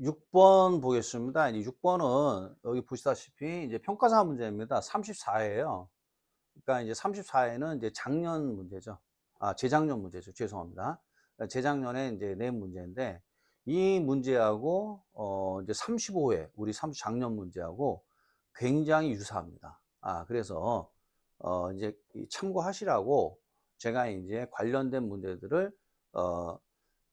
6번 보겠습니다. 이제 6번은 여기 보시다시피 이제 평가사 문제입니다. 34예요. 그러니까 이제 34에는 이제 작년 문제죠. 아, 재작년 문제죠. 죄송합니다. 그러니까 재작년에 이제 낸 문제인데 이 문제하고 어 이제 35회 우리 30 작년 문제하고 굉장히 유사합니다. 아, 그래서 어 이제 이 참고하시라고 제가 이제 관련된 문제들을 어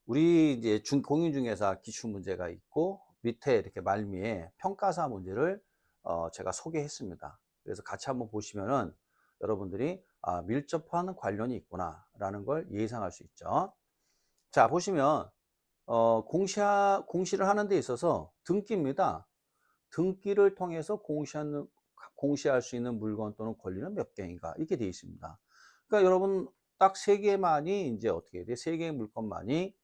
우리 이제 중 공인중개사 기출 문제가 있고 밑에 이렇게 말미에 평가사 문제를 어 제가 소개했습니다. 그래서 같이 한번 보시면은 여러분들이 아, 밀접한 관련이 있구나라는 걸 예상할 수 있죠. 자, 보시면 어, 공시하, 공시를 하는 데 있어서 등기입니다. 등기를 통해서 공시하는, 공시할 수 있는 물건 또는 권리는 몇 개인가 이렇게 되어 있습니다. 그러니까 여러분 딱 세 개만이 이제 어떻게 돼? 세 개의 물건만이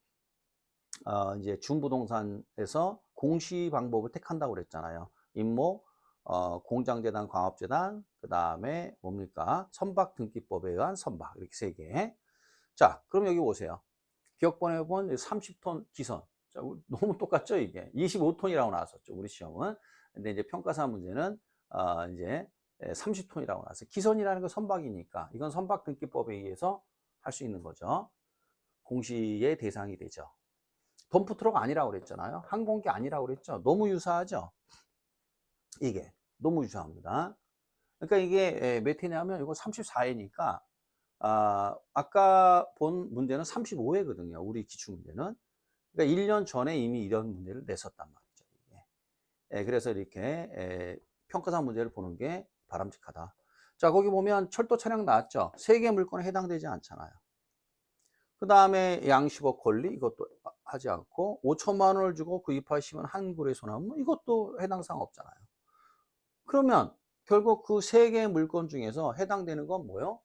어, 이제 준부동산에서 공시 방법을 택한다고 그랬잖아요. 임모, 어, 공장재단, 광업재단, 그 다음에 뭡니까? 선박 등기법에 의한 선박 이렇게 세 개. 자, 그럼 여기 보세요. 기억번호 번 30톤 기선. 자, 너무 똑같죠, 이게. 25톤이라고 나왔었죠, 우리 시험은. 근데 이제 평가사 문제는, 어, 이제 30톤이라고 나왔어요. 기선이라는 건 선박이니까, 이건 선박 등기법에 의해서 할 수 있는 거죠. 공시의 대상이 되죠. 덤프 트럭 아니라고 그랬잖아요. 항공기 아니라고 그랬죠. 너무 유사하죠. 이게 너무 유사합니다. 그러니까 이게 몇 회냐면 이거 34회니까 아, 아까 본 문제는 35회거든요. 우리 기출 문제는. 그러니까 1년 전에 이미 이런 문제를 냈었단 말이죠. 예, 그래서 이렇게 예, 평가사 문제를 보는 게 바람직하다. 자, 거기 보면 철도 차량 나왔죠. 세 개 물건에 해당되지 않잖아요. 그 다음에 양식업 권리 이것도 하지 않고 5천만 원을 주고 구입하시면 한 굴의 소나무 이것도 해당 사항 없잖아요. 그러면 결국 그 세 개의 물건 중에서 해당되는 건 뭐요?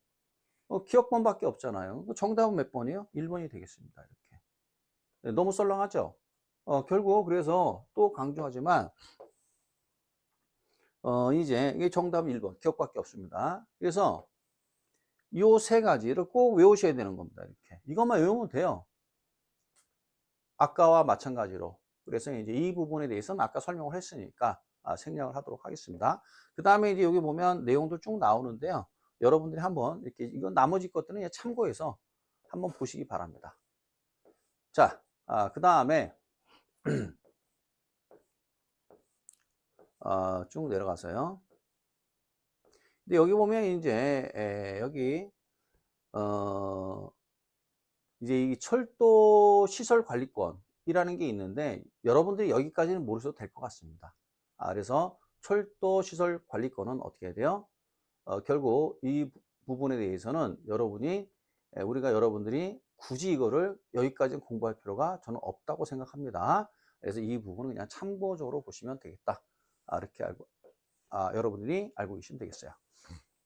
어, 기억번밖에 없잖아요. 그 정답은 몇 번이요? 1번이 되겠습니다. 이렇게. 네, 너무 썰렁하죠? 어, 결국 그래서 또 강조하지만 어, 이제 이게 정답은 1번. 기억밖에 없습니다. 그래서 요 세 가지를 꼭 외우셔야 되는 겁니다. 이렇게. 이것만 외우면 돼요. 아까와 마찬가지로. 그래서 이제 이 부분에 대해서는 아까 설명을 했으니까 아, 생략을 하도록 하겠습니다. 그 다음에 이제 여기 보면 내용도 쭉 나오는데요. 여러분들이 한번 이렇게 이건 나머지 것들은 참고해서 한번 보시기 바랍니다. 자, 아, 그 다음에 어, 쭉 내려가서요. 근데 여기 보면 이제 에, 여기 어, 이제 이 철도 시설 관리권이라는 게 있는데 여러분들이 여기까지는 모르셔도 될 것 같습니다. 아, 그래서 철도 시설 관리권은 어떻게 해야 돼요? 어, 결국 이 부분에 대해서는 여러분이 에, 우리가 여러분들이 굳이 이거를 여기까지 공부할 필요가 저는 없다고 생각합니다. 그래서 이 부분은 그냥 참고적으로 보시면 되겠다. 아, 이렇게 알고 아, 여러분들이 알고 계시면 되겠어요.